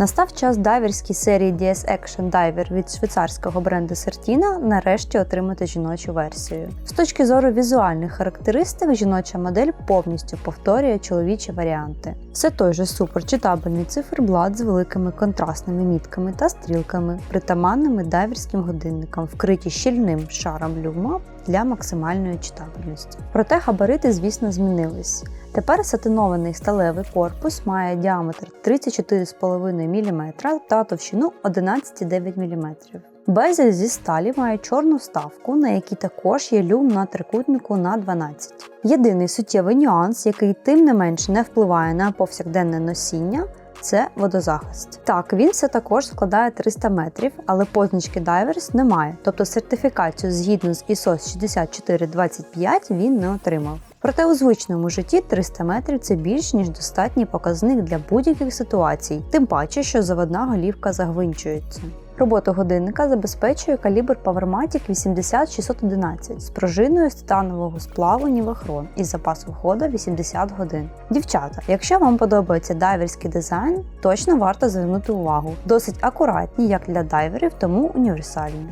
Настав час дайверській серії DS Action Diver від швейцарського бренду Sertina нарешті отримати жіночу версію. З точки зору візуальних характеристик, жіноча модель повністю повторює чоловічі варіанти. Все той же суперчитабельний циферблат з великими контрастними мітками та стрілками, притаманними дайверським годинникам, вкриті щільним шаром люма для максимальної читабельності. Проте габарити, звісно, змінились. Тепер сатинований сталевий корпус має діаметр 34,5 мм та товщину 11,9 мм. Безель зі сталі має чорну вставку, на якій також є люм на трикутнику на 12. Єдиний суттєвий нюанс, який тим не менш не впливає на повсякденне носіння, це водозахист. Так, він все також складає 300 метрів, але позначки Divers немає, тобто сертифікацію згідно з ISO 6425 він не отримав. Проте у звичному житті 300 метрів це більш ніж достатній показник для будь-яких ситуацій, тим паче, що заводна голівка загвинчується. Роботу годинника забезпечує калібр PowerMatic 80611 з пружиною з титанового сплаву Нівахрон із запасом ходу 80 годин. Дівчата, якщо вам подобається дайверський дизайн, точно варто звернути увагу. Досить акуратні як для дайверів, тому універсальні.